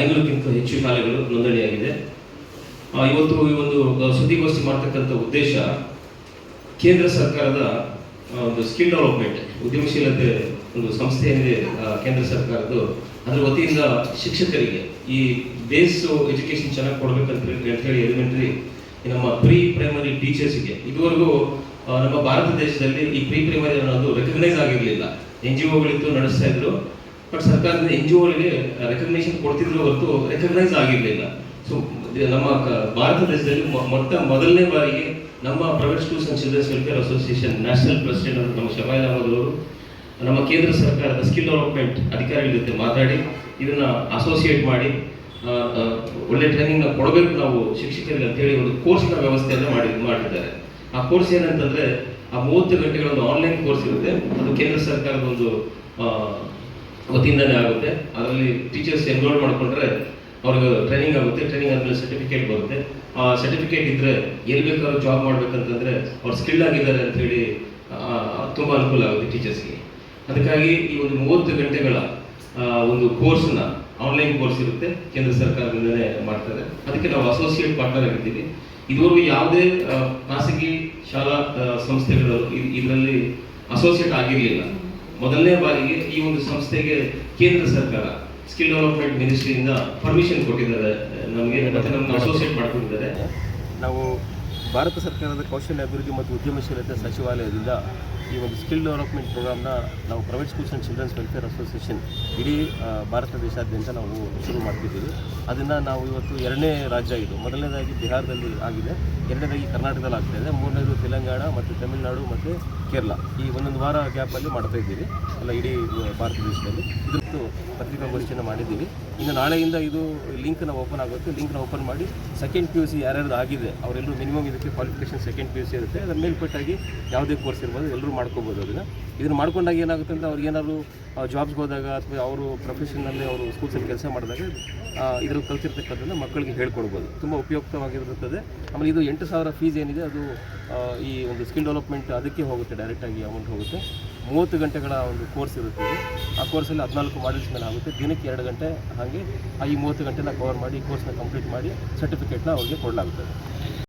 ಐನೂರಕ್ಕಿಂತ ಹೆಚ್ಚು ಶಾಲೆಗಳು ನೋಂದಣಿಯಾಗಿದೆ. ಇವತ್ತು ಈ ಒಂದು ಸುದ್ದಿಗೋಷ್ಠಿ ಮಾಡ್ತಕ್ಕಂಥ ಉದ್ದೇಶ ಕೇಂದ್ರ ಸರ್ಕಾರದ ಒಂದು ಸ್ಕಿಲ್ ಡೆವಲಪ್ಮೆಂಟ್, ಉದ್ಯಮಶೀಲತೆ ಒಂದು ಸಂಸ್ಥೆ ಏನಿದೆ ಕೇಂದ್ರ ಸರ್ಕಾರದ್ದು ಅದರ ವತಿಯಿಂದ ಶಿಕ್ಷಕರಿಗೆ ಈ ಬೇಸ್ ಎಜುಕೇಶನ್ ಚೆನ್ನಾಗಿ ಕೊಡ್ಬೇಕಂತ ಅಂತ ಹೇಳಿ ಎಲಿಮೆಂಟರಿ ನಮ್ಮ ಪ್ರೀ ಪ್ರೈಮರಿ ಟೀಚರ್ಸ್ಗೆ ಇದುವರೆಗೂ ನಮ್ಮ ಭಾರತ ದೇಶದಲ್ಲಿ ಈ ಪ್ರೀ ಪ್ರೈಮರಿ ಅನ್ನೋದು ರೆಕಗ್ನೈಸ್ ಆಗಿರಲಿಲ್ಲ. ಎನ್ ಜಿ ಒಗಳಿತ್ತು, ನಡೆಸ್ತಾ ಇದ್ರು. ಬಟ್ ಸರ್ಕಾರದಿಂದ ಎನ್ ಜಿ ಒಗಳಿಗೆ ರೆಕಗ್ನೇಷನ್ ಕೊಡ್ತಿದ್ರು ಹೊರತು ರೆಕಗ್ನೈಸ್ ಆಗಿರಲಿಲ್ಲ. ಸೊ ನಮ್ಮ ಭಾರತ ದೇಶದಲ್ಲಿ ಮೊಟ್ಟ ಮೊದಲನೇ ಬಾರಿಗೆ ನಮ್ಮ private schools and childrens welfare association national president ಅಂತ ನಮ್ಮ ಶಮಾಯಿಲ್ ಅಹಮದ್ ಅವರು, ನಮ್ಮ ಕೇಂದ್ರ ಸರ್ಕಾರದ ಸ್ಕಿಲ್ ಡೆವಲಪ್ಮೆಂಟ್ ಅಧಿಕಾರಿಗಳ ಜೊತೆ ಮಾತಾಡಿ, ಇದನ್ನ ಅಸೋಸಿಯೇಟ್ ಮಾಡಿ ಒಳ್ಳೆ ಟ್ರೈನಿಂಗ್ನ ಕೊಡಬೇಕು ನಾವು ಶಿಕ್ಷಕರಿಗೆ ಅಂತೇಳಿ ಒಂದು ಕೋರ್ಸ್ನ ವ್ಯವಸ್ಥೆಯನ್ನು ಮಾಡಿ, ಮಾಡಿದ್ದಾರೆ. ಆ ಕೋರ್ಸ್ ಏನಂತಂದ್ರೆ, ಆ ಮೂವತ್ತು ಗಂಟೆಗಳ ಒಂದು ಆನ್ಲೈನ್ ಕೋರ್ಸ್ ಇರುತ್ತೆ. ಅದು ಕೇಂದ್ರ ಸರ್ಕಾರದ ಒಂದು ವತಿಯಿಂದನೇ ಆಗುತ್ತೆ. ಅದರಲ್ಲಿ ಟೀಚರ್ಸ್ ಎನ್ರೋಲ್ ಮಾಡಿಕೊಂಡ್ರೆ ಅವ್ರಿಗೆ ಟ್ರೈನಿಂಗ್ ಆಗುತ್ತೆ. ಟ್ರೈನಿಂಗ್ ಆದಮೇಲೆ ಸರ್ಟಿಫಿಕೇಟ್ ಬರುತ್ತೆ. ಆ ಸರ್ಟಿಫಿಕೇಟ್ ಇದ್ರೆ ಎಲ್ಲಿ ಬೇಕಾದ್ರೂ ಜಾಬ್ ಮಾಡ್ಬೇಕಂತಂದ್ರೆ ಅವ್ರು ಸ್ಕಿಲ್ ಆಗಿದ್ದಾರೆ ಅಂತ ಹೇಳಿ ತುಂಬಾ ಅನುಕೂಲ ಆಗುತ್ತೆ ಟೀಚರ್ಸ್ಗೆ ಅದಕ್ಕಾಗಿ ಈ ಒಂದು ಮೂವತ್ತು ಗಂಟೆಗಳ ಒಂದು ಕೋರ್ಸ್ನ ಆನ್ಲೈನ್ ಕೋರ್ಸ್ ಇರುತ್ತೆ. ಕೇಂದ್ರ ಸರ್ಕಾರದಿಂದಲೇ ಮಾಡ್ತಾರೆ. ಅದಕ್ಕೆ ನಾವು ಅಸೋಸಿಯೇಟ್ ಪಾರ್ಟ್ನರ್ ಆಗಿದ್ದೀವಿ ಇದುವರೆಗೂ ಯಾವುದೇ ಖಾಸಗಿ ಶಾಲಾ ಸಂಸ್ಥೆಗಳು ಇದರಲ್ಲಿ ಅಸೋಸಿಯೇಟ್ ಆಗಿರಲಿಲ್ಲ. ಮೊದಲನೇ ಬಾರಿಗೆ ಈ ಒಂದು ಸಂಸ್ಥೆಗೆ ಕೇಂದ್ರ ಸರ್ಕಾರ ಸ್ಕಿಲ್ ಡೆವಲಪ್ಮೆಂಟ್ ಮಿನಿಸ್ಟ್ರಿಯಿಂದ ಪರ್ಮಿಷನ್ ಕೊಟ್ಟಿದ್ದಾರೆ. ನಮಗೆ ಅಸೋಸಿಯೇಟ್ ಮಾಡ್ಕೊಂಡಿದ್ದಾರೆ. ನಾವು ಭಾರತ ಸರ್ಕಾರದ ಕೌಶಲ್ಯ ಅಭಿವೃದ್ಧಿ ಮತ್ತು ಉದ್ಯಮಶೀಲತೆ ಸಚಿವಾಲಯದಿಂದ ಈ ಒಂದು ಸ್ಕಿಲ್ ಡೆವಲಪ್ಮೆಂಟ್ ಪ್ರೋಗ್ರಾಮ್ನ ನಾವು private schools and childrens welfare association ಇಡೀ ಭಾರತ ದೇಶಾದ್ಯಂತ ನಾವು ಶುರು ಮಾಡ್ತಿದ್ದೀವಿ. ಅದನ್ನು ನಾವು ಇವತ್ತು ಎರಡನೇ ರಾಜ್ಯ ಇದು. ಮೊದಲನೇದಾಗಿ ಬಿಹಾರದಲ್ಲಿ ಆಗಿದೆ. ಎರಡನೇದಾಗಿ ಕರ್ನಾಟಕದಲ್ಲಿ ಆಗ್ತಾ ಇದೆ. ಮೂರನೇದು ತೆಲಂಗಾಣ ಮತ್ತು ತಮಿಳುನಾಡು ಮತ್ತು ಕೇರಳ. ಈ ಒಂದೊಂದು ವಾರ ಗ್ಯಾಪಲ್ಲಿ ಮಾಡ್ತಾ ಇದ್ದೀವಿ. ಅಲ್ಲ ಇಡೀ ಭಾರತ ದೇಶದಲ್ಲಿ. ಪತ್ರಿಕಾ ಪತ್ರಿಕಾಗೋಷ್ಠಿಯನ್ನು ಮಾಡಿದ್ದೀವಿ. ಇನ್ನು ನಾಳೆಯಿಂದ ಇದು ಲಿಂಕ್ನ ಓಪನ್ ಆಗುತ್ತೆ. ಲಿಂಕ್ನ ಓಪನ್ ಮಾಡಿ ಸೆಕೆಂಡ್ ಪಿ ಯು ಸಿ ಯಾರ್ಯಾರು ಆಗಿದೆ ಅವರೆಲ್ಲರೂ ಮಿನಿಮಮ್ ಇದಕ್ಕೆ qualification second P U C ಇರುತ್ತೆ. ಅದರ ಮೇಲ್ಪಟ್ಟಾಗಿ ಯಾವುದೇ ಕೋರ್ಸ್ ಇರ್ಬೋದು ಎಲ್ಲರೂ ಮಾಡ್ಕೋಬೋದು ಅದನ್ನು ಇದನ್ನು ಮಾಡ್ಕೊಂಡಾಗ ಏನಾಗುತ್ತೆ ಅಂದರೆ ಅವ್ರಿಗೆ ಏನಾದ್ರು ಜಾಬ್ಸ್ಗೆ ಹೋದಾಗ ಅಥವಾ ಅವರು ಪ್ರೊಫೆಷನಲ್ಲಿ ಅವರು ಸ್ಕೂಲ್ಸಲ್ಲಿ ಕೆಲಸ ಮಾಡಿದಾಗ ಇದ್ರಲ್ಲಿ ಕಲ್ತಿರ್ತಕ್ಕಂಥದ್ದು ಮಕ್ಕಳಿಗೆ ಹೇಳ್ಕೊಡ್ಬೋದು. ತುಂಬ ಉಪಯುಕ್ತವಾಗಿರುತ್ತದೆ. ಆಮೇಲೆ ಇದು ಎಂಟು ಸಾವಿರ ಫೀಸ್ ಏನಿದೆ, ಅದು ಈ ಒಂದು ಸ್ಕಿಲ್ ಡೆವಲಪ್ಮೆಂಟ್ ಅದಕ್ಕೆ ಹೋಗುತ್ತೆ ಡೈರೆಕ್ಟಾಗಿ ಅಮೌಂಟ್ ಹೋಗುತ್ತೆ. ಮೂವತ್ತು ಗಂಟೆಗಳ ಒಂದು ಕೋರ್ಸ್ ಇರುತ್ತೆ. ಆ ಕೋರ್ಸಲ್ಲಿ ಹದಿನಾಲ್ಕು ಮಾಡಲ್ಸ್ ಮೇಲೆ ಆಗುತ್ತೆ. ದಿನಕ್ಕೆ ಎರಡು ಗಂಟೆ ಹಾಗೆ ಈ ಮೂವತ್ತು ಗಂಟೆನ ಕವರ್ ಮಾಡಿ ಕೋರ್ಸ್ನ ಕಂಪ್ಲೀಟ್ ಮಾಡಿ ಸರ್ಟಿಫಿಕೇಟ್ನ ಅವ್ರಿಗೆ ಕೊಡಲಾಗುತ್ತದೆ.